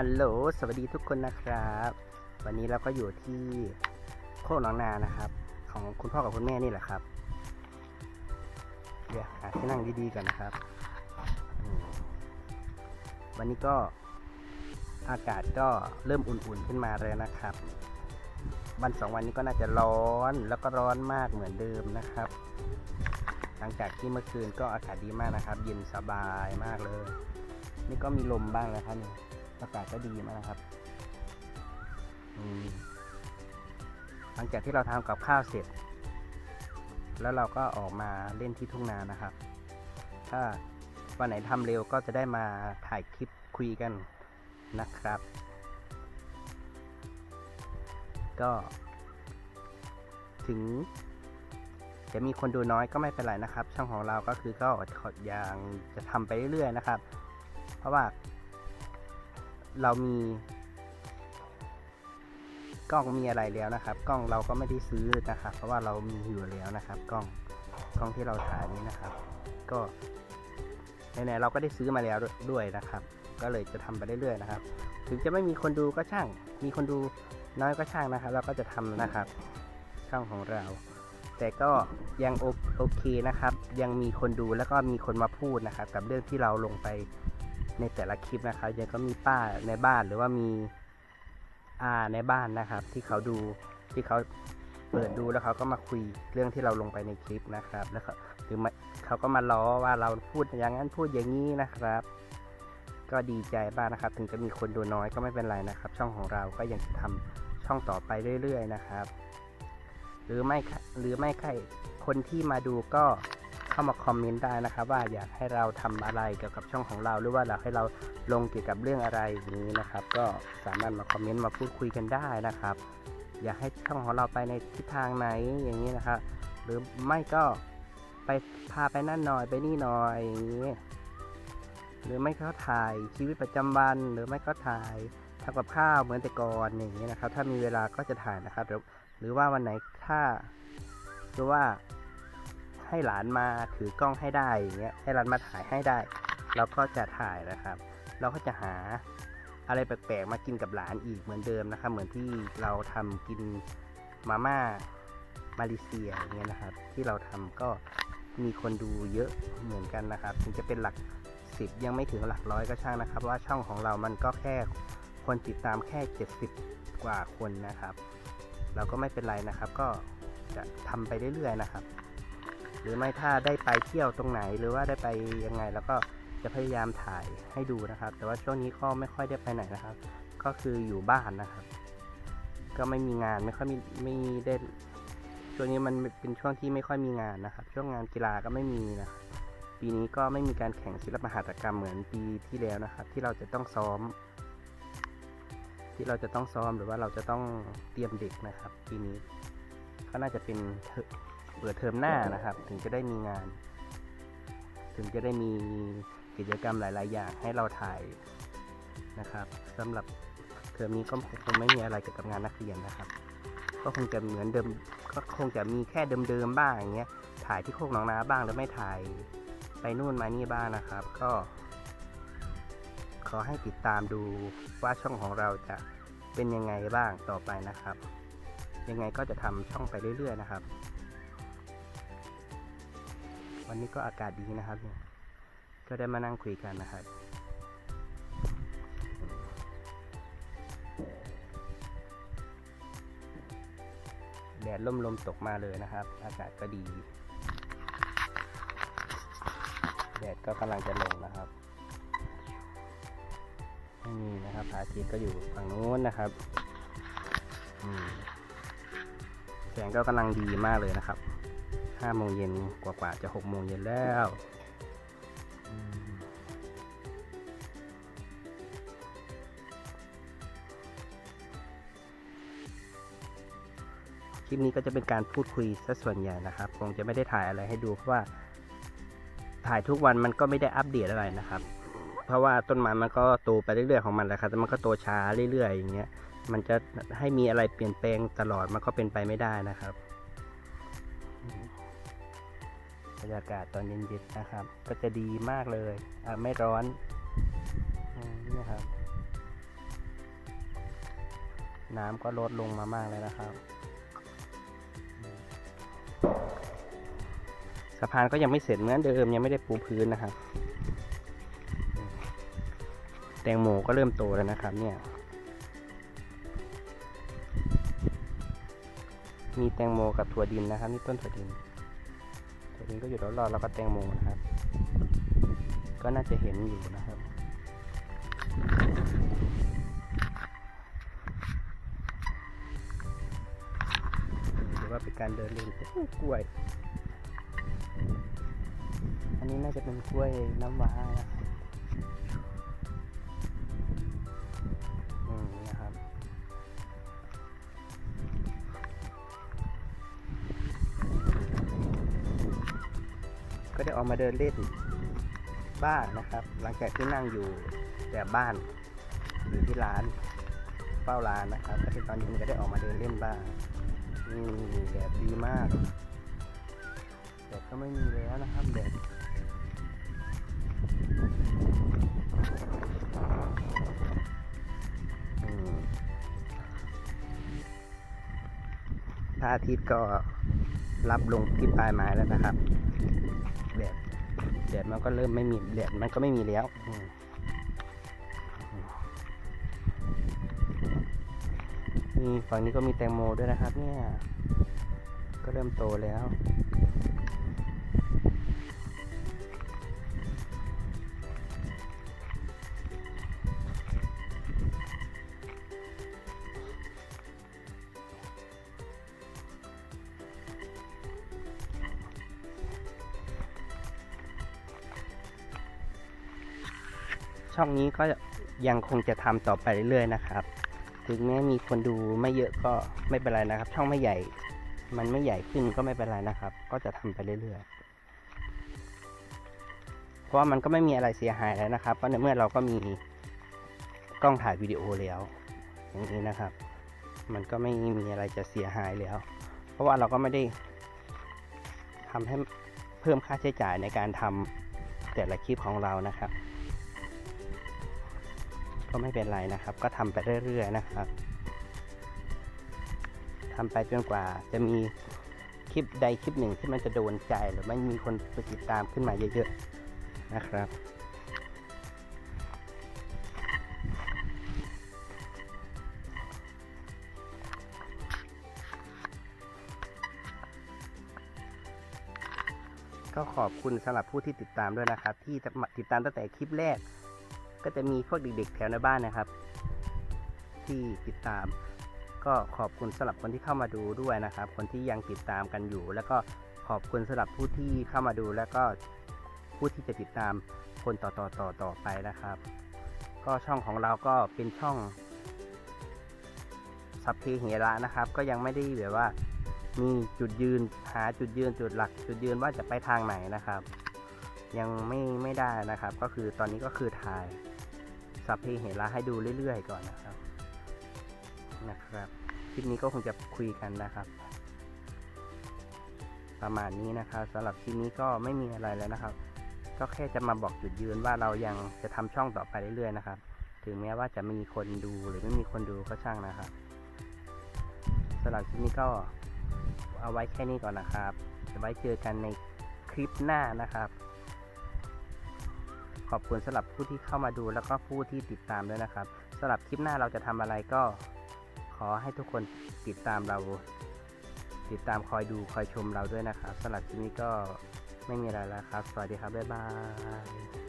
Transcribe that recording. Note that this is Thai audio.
ฮัลโหล สวัสดีทุกคนนะครับ วันนี้เราก็อยู่ที่โคกหนองนานะครับ ของคุณพ่อกับคุณแม่นี่แหละครับ เดี๋ยวหาที่นั่งดีๆก่อนนะครับ วันนี้ก็อากาศก็เริ่มอุ่นๆขึ้นมาเลยนะครับ วันสองวันนี้ก็น่าจะร้อนแล้วก็ร้อนมากเหมือนเดิมนะครับ หลังจากที่เมื่อคืนก็อากาศดีมากนะครับ เย็นสบายมากเลย นี่ก็มีลมบ้างนะครับนี่ อากาศก็ดีมากนะครับหลังจากที่เราทำกับข้าวเสร็จ แล้วเราก็ออกมาเล่นที่ทุ่งนานะครับ ถ้าวันไหนทำเร็วก็จะได้มาถ่ายคลิปคุยกันนะครับ ก็ ถึงจะมีคนดูน้อยก็ไม่เป็นไรนะครับ ช่องของเราก็คือก็อยังจะทำไปเรื่อยๆนะครับ เพราะว่า เรามีกล้องมีอะไรแล้วนะครับ กล้องเราก็ไม่ได้ซื้อนะครับ เพราะว่าเรามีอยู่แล้วนะครับ กล้องกล้องที่เราถ่ายนี้นะครับ ก็ไหนๆเราก็ได้ซื้อมาแล้วด้วยนะครับ ก็เลยจะทำไปเรื่อยๆนะครับ ถึงจะไม่มีคนดูก็ช่าง มีคนดูน้อยก็ช่างนะครับ เราก็จะทำนะครับช่องของเรา แต่ก็ยังโอเคนะครับ ยังมีคนดูแล้วก็มีคนมาพูดนะครับ กับเรื่องที่เราลงไป ในแต่ละคลิปนะครับยังก็มีป้าในบ้านหรือว่ามีอาในบ้านนะครับ ที่เขาดูที่เขาเปิดดูแล้วเขาก็มาคุยเรื่องที่เราลงไปในคลิปนะครับ แล้วเขาหรือไม่เขาก็มาล้อว่าเราพูดอย่างนั้นพูดอย่างนี้นะครับ ก็ดีใจบ้างนะครับ ถึงจะมีคนดูน้อยก็ไม่เป็นไรนะครับ ช่องของเราก็ยังจะทำช่องต่อไปเรื่อย ๆ นะครับ หรือไม่หรือไม่ใครคนที่มาดูก็ เข้ามาคอมเมนต์ได้นะครับ ว่าอยากให้เราทำอะไรเกี่ยวกับช่องของเรา หรือว่าอยากให้เราลงเกี่ยวกับเรื่องอะไรอย่างนี้นะครับ ก็สามารถมาคอมเมนต์มาพูดคุยกันได้นะครับ อยากให้ช่องของเราไปในทิศทางไหนอย่างนี้นะครับ หรือไม่ก็ไปพาไปนั่นหน่อยไปนี่หน่อยอย่างนี้ หรือไม่ก็ถ่ายชีวิตประจำวัน หรือไม่ก็ถ่ายทำกับข้าวเหมือนแต่ก่อนอย่างนี้นะครับ ถ้ามีเวลาก็จะถ่ายนะครับ หรือว่าวันไหนถ้าหรือว่า ให้หลานมาถือกล้องให้ได้อย่างเงี้ยให้หลานมาถ่ายให้ได้ เราก็จะถ่ายนะครับ เราก็จะหาอะไรแปลกๆมากินกับหลานอีกเหมือนเดิมนะครับ เหมือนที่เราทำกินมาม่ามาเลเซียอย่างเงี้ยนะครับ ที่เราทำก็มีคนดูเยอะเหมือนกันนะครับถึงจะเป็นหลักสิบยังไม่ถึงหลักร้อยก็ช่างนะครับ ว่าช่องของเรามันก็แค่คนติดตามแค่ 70 กว่าคนนะครับ เราก็ไม่เป็นไรนะครับ ก็จะทำไปเรื่อยๆนะครับ หรือไม่ถ้าได้ไปเที่ยวตรงไหนหรือว่าได้ไปยังไงแล้วก็จะพยายามถ่ายให้ดูนะครับ แต่ว่าช่วงนี้ก็ไม่ค่อยได้ไปไหนนะครับ ก็คืออยู่บ้านนะครับ ก็ไม่มีงานไม่ค่อยมีไม่ได้ช่วงนี้มันเป็นช่วงที่ไม่ค่อยมีงานนะครับ ช่วงงานกีฬาก็ไม่มีนะครับปีนี้ก็ไม่มีการแข่งศิลปหัตถกรรมเหมือนปีที่แล้วนะครับ ที่เราจะต้องซ้อม ที่เราจะต้องซ้อมหรือว่าเราจะต้องเตรียมเด็กนะครับ ปีนี้ก็น่าจะเป็น เทอเปิดเทอมหน้านะครับ ถึงจะได้มีงาน ถึงจะได้มีกิจกรรมหลาย ๆ อย่างให้เราถ่ายนะครับสำหรับเทอมนี้ก็คงไม่มีอะไรเกี่ยวกับงานนักเรียนนะครับ ก็คงจะเหมือนเดิมก็คงจะมีแค่เดิม ๆ บ้างอย่างเงี้ยถ่ายที่โคกหนองนาบ้างหรือไม่ถ่ายไปนู่นมานี่บ้างนะครับ ก็ ขอให้ติดตามดูว่าช่องของเราจะเป็นยังไงบ้างต่อไปนะครับ ยังไงก็จะทำช่องไปเรื่อย ๆ นะครับ วันนี้ก็อากาศดีนะครับเนี่ยก็ได้มานั่งคุยกันนะครับ แดดล่มลมตกมาเลยนะครับ อากาศก็ดี แดดก็กำลังจะลงนะครับนี่นะครับพระอาทิตย์ก็อยู่ฝั่งนู้นนะครับแสงก็กำลังดีมากเลยนะครับ ห้าโมงเย็นกว่าๆจะหกโมงเย็นแล้วคลิปนี้ก็จะเป็นการพูดคุยซะส่วนใหญ่นะครับ คงจะไม่ได้ถ่ายอะไรให้ดูเพราะว่าถ่ายทุกวันมันก็ไม่ได้อัปเดตอะไรนะครับ เพราะว่าต้นไม้มันก็โตไปเรื่อยๆของมันแหละครับแต่มันก็โตช้าเรื่อยๆอย่างเงี้ย มันจะให้มีอะไรเปลี่ยนแปลงตลอดมันก็เป็นไปไม่ได้นะครับ บรรยากาศตอนเย็นๆนะครับ ก็จะดีมากเลยอะไม่ร้อนนี่ครับ น้ำก็ลดลงมามากแล้วนะครับสะพานก็ยังไม่เสร็จเหมือนเดิมยังไม่ได้ปูพื้นนะครับ แตงโมก็เริ่มโตแล้วนะครับ เนี่ย มีแตงโมกับถั่วดินนะครับนี่ต้นถั่วดิน ถั่วดินก็อยู่รอบๆแล้วก็แตงโมนะครับ ก็น่าจะเห็นอยู่นะครับหรือว่าเป็นการเดินเล่นกล้วย อันนี้น่าจะเป็นกล้วยน้ำว้านะครับ ได้ออกมาเดินเล่นบ้างนะครับ หลังจากที่นั่งอยู่แต่บ้านอยู่ที่ร้านเฝ้าร้านนะครับก็ที่ตอนนี้ก็ได้ออกมาเดินเล่นบ้างนี่แดดดีมากแดดก็ไม่มีแล้วนะครับแดดพระอาทิตย์ก็รับลงที่ปลายไม้แล้วนะครับ แดดแดดมันก็เริ่มไม่มีแดดมันก็ไม่มีแล้วมนี่ฝั่งนี้ก็มีแตงโมด้วยนะครับ เนี่ย ก็เริ่มโตแล้ว ช่องนี้ก็ยังคงจะทำต่อไปเรื่อยๆนะครับ ถึงแม้มีคนดูไม่เยอะก็ไม่เป็นไรนะครับ ช่องไม่ใหญ่ มันไม่ใหญ่ขึ้นก็ไม่เป็นไรนะครับ ก็จะทำไปเรื่อยๆ เพราะว่ามันก็ไม่มีอะไรเสียหายแล้วนะครับ เพราะในเมื่อเราก็มีกล้องถ่ายวิดีโอแล้วอย่างนี้นะครับ มันก็ไม่มีอะไรจะเสียหายแล้ว เพราะว่าเราก็ไม่ได้ทำให้เพิ่มค่าใช้จ่ายในการทำแต่ละคลิปของเรานะครับ ก็ไม่เป็นไรนะครับ ก็ทำไปเรื่อยๆนะครับทำไปจนกว่าจะมีคลิปใดคลิปหนึ่งที่มันจะโดนใจหรือไม่มีคนไปติดตามขึ้นมาเยอะๆนะครับก็ขอบคุณสำหรับผู้ที่ติดตามด้วยนะครับ ที่ติดตามตั้งแต่คลิปแรก ก็จะมีพวกเด็กๆแถวในบ้านนะครับ ที่ติดตาม ก็ขอบคุณสำหรับคนที่เข้ามาดูด้วยนะครับ คนที่ยังติดตามกันอยู่ แล้วก็ขอบคุณสำหรับผู้ที่เข้ามาดู แล้วก็ผู้ที่จะติดตามคนต่อต่อต่อต่อไปนะครับ ก็ช่องของเราก็เป็นช่องสัพเพเหระนะครับ ก็ยังไม่ได้แบบว่ามีจุดยืนหาจุดยืนจุดหลัก จุดยืนว่าจะไปทางไหนนะครับ ยังไม่ไม่ได้นะครับ ก็คือตอนนี้ก็คือถ่ายสัพเพเหระให้ดูเรื่อยๆก่อนนะครับนะครับคลิปนี้ก็คงจะคุยกันนะครับ ประมาณนี้นะครับสำหรับคลิปนี้ก็ไม่มีอะไรแล้วนะครับ ก็แค่จะมาบอกจุดยืนว่าเรายังจะทำช่องต่อไปเรื่อยๆนะครับ ถึงแม้ว่าจะมีคนดูหรือไม่มีคนดูก็ช่างนะครับสำหรับคลิปนี้ก็เอาไว้แค่นี้ก่อนนะครับจะไว้เจอกันในคลิปหน้านะครับ ขอบคุณสำหรับผู้ที่เข้ามาดูแล้วก็ผู้ที่ติดตามด้วยนะครับสำหรับคลิปหน้าเราจะทำอะไรก็ขอให้ทุกคนติดตามเรา ติดตามคอยดูคอยชมเราด้วยนะครับสำหรับคลิปนี้ก็ไม่มีอะไรแล้วครับ สวัสดีครับ บ๊ายบาย